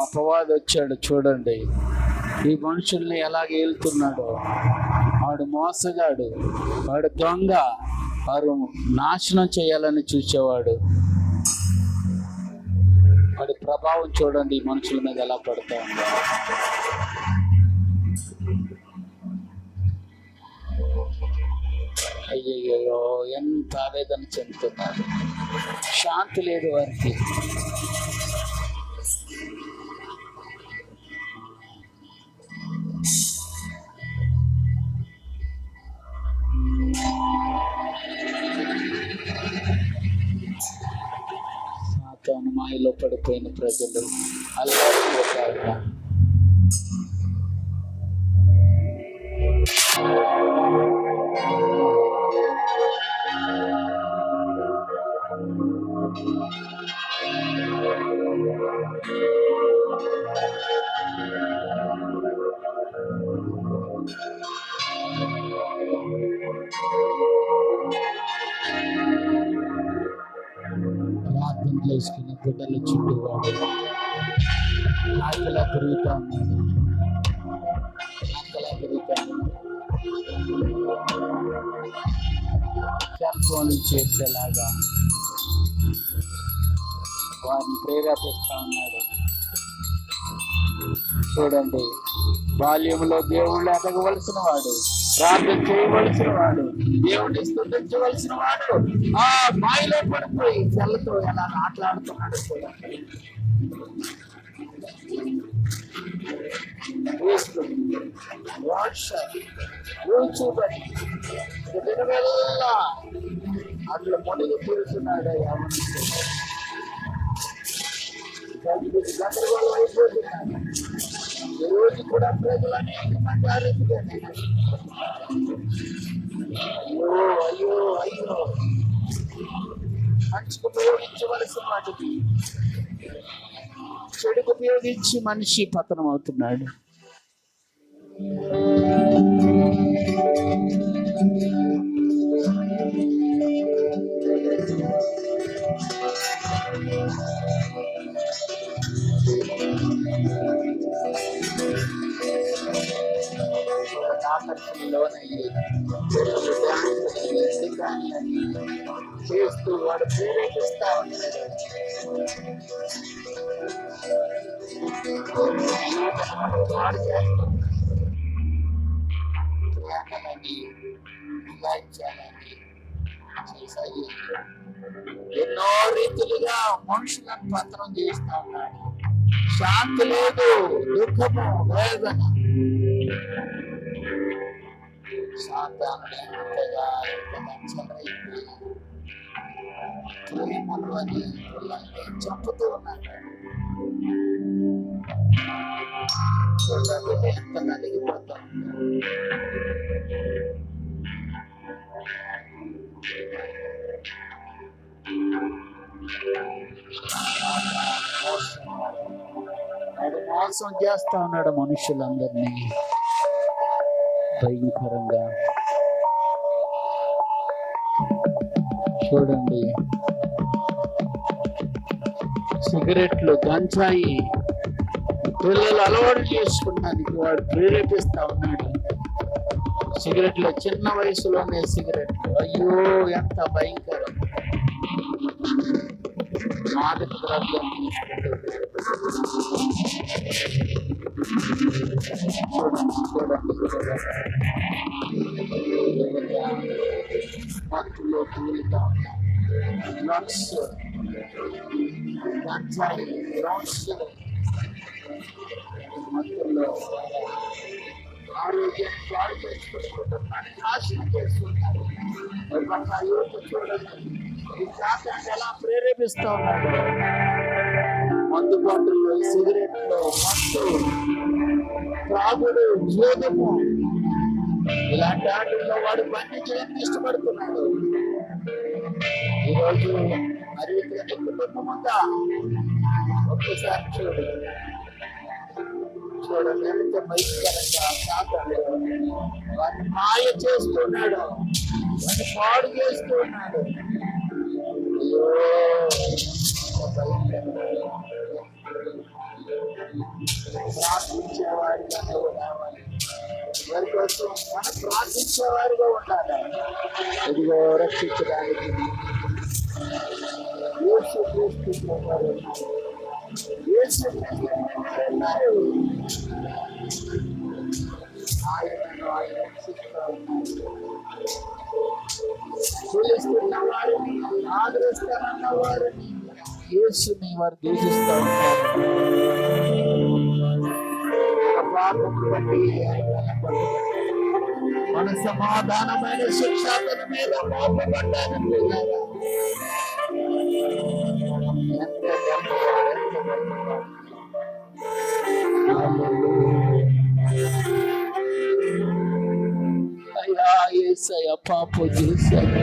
అపవాది వచ్చాడు చూడండి. ఈ మనుషుల్ని ఎలాగ ఏలుతున్నాడు. వాడు మోసగాడు వాడు దొంగ వారు నాశనం చేయాలని చూసేవాడు. వాడి ప్రభావం చూడండి మనుషుల మీద ఎలా పడుతూ ఉందో. అయ్యయ్యో ఎంత ఆవేదన చెందుతున్నారు. శాంతి లేదు వారికి. మాయలో పడిపోయిన ప్రజలు అల్లాడిపోతారు ప్రార్థన గుడ్డలు బిడ్డలు చుట్టూవాడు ఆకలా పెరుగుతా ఉన్నాడు. ఆకలా పెరుగుతా సెల్ ఫోన్లు చేసేలాగా వారిని ప్రేరేపిస్తా ఉన్నాడు. చూడండి బాల్యంలో దేవుళ్ళు ఎదగవలసిన వాడు. ప్రార్థన చేయవలసిన వాడు దేవుడిని స్థుతించవలసిన వాడు ఆ మాయలో పడిపోయి తెల్లతో ఎలా ఆటలాడుతున్నాడు కూర్చోబడి వేస్తుంది. అట్లా మునిగి తీరుతున్నాడు యవనస్తుడు. గందరగోళం అయిపోతున్నాడు ఈ రోజు కూడా ప్రజలు అనేక మంది ఆరోగ్యంగా అయ్యో అయ్యో అయ్యో. మంచికి ఉపయోగించవలసిన వాటికి చెడుకు ఉపయోగించి మనిషి పతనం అవుతున్నాడు. ఆకర్షణలోనయ్యి చేస్తూ వాడు ప్రేరేపిస్తా ఉన్నాడు ఎన్నో రీతిలుగా మనుషులను పత్రం చేస్తా ఉన్నాడు శాంతి లేదు దుఃఖము వేదన సాతానుడు ఎంతగా ఎంతగా ప్రేమలు అని చంపుతూ ఉన్నాడు ఎంత నలిగిపోతా మోసం చేస్తా ఉన్నాడు మనుషులందరినీ. భయంకరంగా. చూడండి. సిగరెట్లు గంజాయి పిల్లలు అలవాటు చేసుకున్నందుకు వాడు ప్రేరేపిస్తా ఉన్నాడు. సిగరెట్లు చిన్న వయసులోనే సిగరెట్లు. అయ్యో ఎంత భయంకరం. మాదక ద్రవ్యం తీసుకుంటూ చూడండి చూడండి మత్తులో తూలుతా డ్రగ్స్ గంజాయి డ్రగ్స్ మత్తులో ఆరోగ్యం పాడు చేసుకుంటున్నారు నాశనం చేస్తున్నారు మరి పక్క యువత చూడండి ఈ శాతాన్ని ఎలా ప్రేరేపిస్తా ఉన్నాడు మందు బాటిల్లో సిగరెట్లు మత్తు త్రాగుడు జోదము ఇలాంటి ఆటల్లో వాడు బండి చేయడానికి ఇష్టపడుతున్నాడు. ఈరోజు అరివికి కుటుంబం ఉందా ఒక్కసారి చూడు. చూడండి ఎంత భయంకరంగా సాతాడు వాడిని మాయ చేస్తున్నాడు. వాడిని పాడు చేస్తున్నాడు. అయ్యో భయంకరంగా. ప్రార్థించేవాడిగా నువ్వు రావాలి వారి కోసం మనం ప్రార్థించేవారిగా ఉండాలి ఇదిగో రక్షించడానికి యేసు క్రీస్తు ప్రభువారు ఉన్నారు. యేసు క్రీస్తు ప్రభువారు ఉన్నారు. ఆయనను ఆయన రక్షిస్తూ ఉన్నారు. పిలుస్తున్న వారిని ఆదరిస్తానన్న వారిని యేసుని వారు దూషిస్తూ ఉంటారు ఒక బట్టి మన సమాధానమైన శిక్ష అతని మీద మోపబడ్డాను అయ్యా ఏసయ్య పాప చేశాను.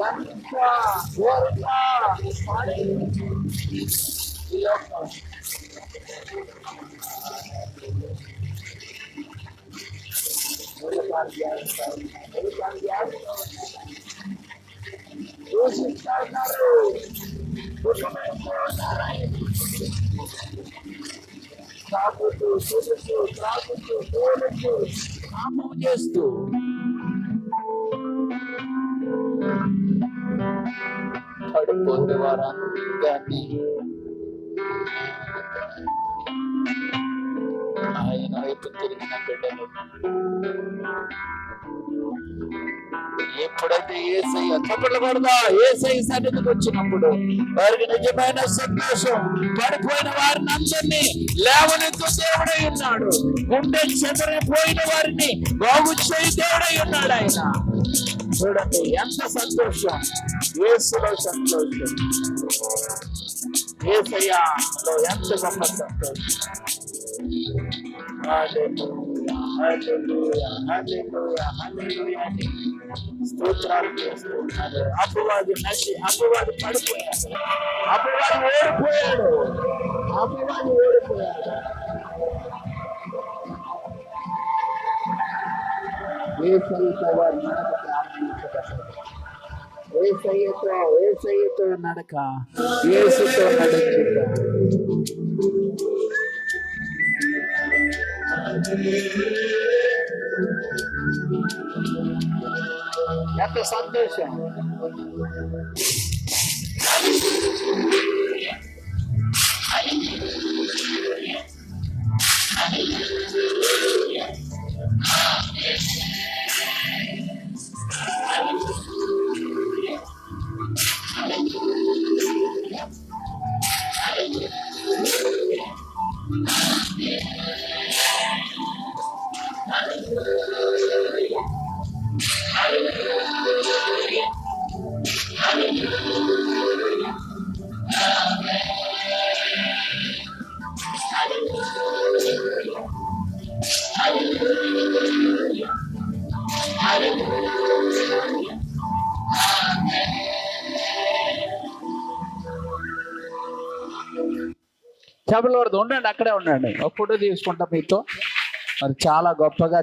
Lanika, Warika, Trago, trago, trago, trago, trago, trago, trago, trago, పడిపోతే వారందరినీ ఆయన వైపు తిరిగిన బిడ్డలు ఎప్పుడైతే ఏసై చప్పట్లు కొడదా ఏసయ్య సన్నిధికి వచ్చినప్పుడు వారికి నిజమైన సంతోషం. పడిపోయిన వారిని అందరినీ లేవనెత్తు దేవుడై ఉన్నాడు. గుండె చెదరిపోయిన వారిని బాగు చేయి దేవుడై ఉన్నాడు ఆయన. చూడండి ఎంత సంతోషం ఏసులో సంతోషం ఏసయ్యాలో ఎంత గొప్ప సంతోషం స్తోత్రాలు చేస్తున్నారు అపవాది నచ్చి అపవాది పడిపోయాడు అపవాది ఓడిపోయాడు అపవాది ఓడిపోయాడు ఏసయ్యతో ఏసయ్యతో నడక ఏసుతో నడుచుట ఎంత సంతోషం చెప్పలకూడదు ఉండండి అక్కడే ఉండండి. ఒక ఫోటో తీసుకుంటాం మీతో. మరి చాలా గొప్పగా